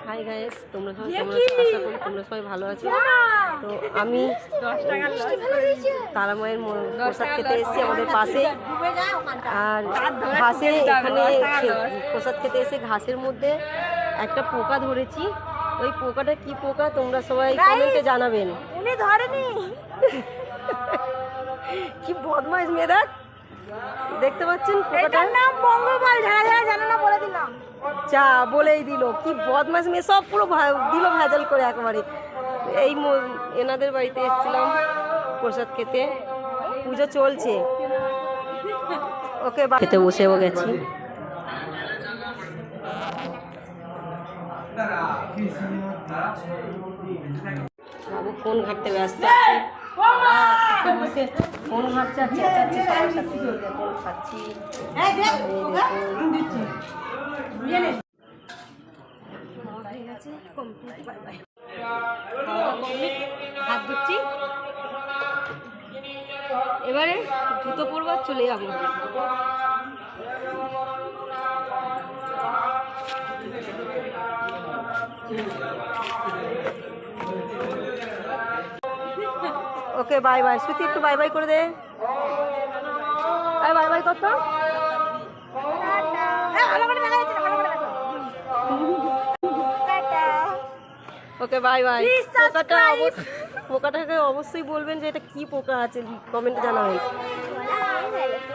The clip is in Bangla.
হাই গাইস তোমরা সবাই কেমন আছো আশা করি তোমরা সবাই ভালো আছো। তো আমি তারা মায়ের ম- প্রসাদ খেতে এসেছি আমাদের পাশে আর ঘাসে এখানে প্রসাদ খেতে এসে ঘাসের মধ্যে একটা পোকা ধরেছি। ওই পোকাটা কি পোকা? তোমরা সবাই কমেন্টে জানাবেন। উনি ধরেনি। কি বদমাইশ মেয়ে দেখ দেখতে পাচ্ছেন পোকাটা? এটার নাম বঙ্গপাল যারা যারা জানে না বলে দিলাম চা বলেই দিল। কি বদমাস মেয়ে সব পুরো দিল ভেজাল করে একেবারে। এই এনাদের বাড়িতে এসেছিলাম প্রসাদ খেতে। পুজো চলছে। ওকে খেতে বসেও গেছি। বাবু ফোন ঘাটতে ব্যস্ত আছে। বসে ফোন ঘাটছে আর চেঁচাচ্ছে সবার সাথে। খাচ্ছি গেছে কমপ্লিট বাই বাই হাত ধুচ্ছি এবারে জুতো পরবার চলে যাব ওকে বাই বাই শ্রুতি একটু বাই বাই করে দে। Bye bye bye okay bye bye পোকাটা পোকাটাকে অবশ্যই বলবেন যে এটা কি পোকা আছে কমেন্টে জানাবেন।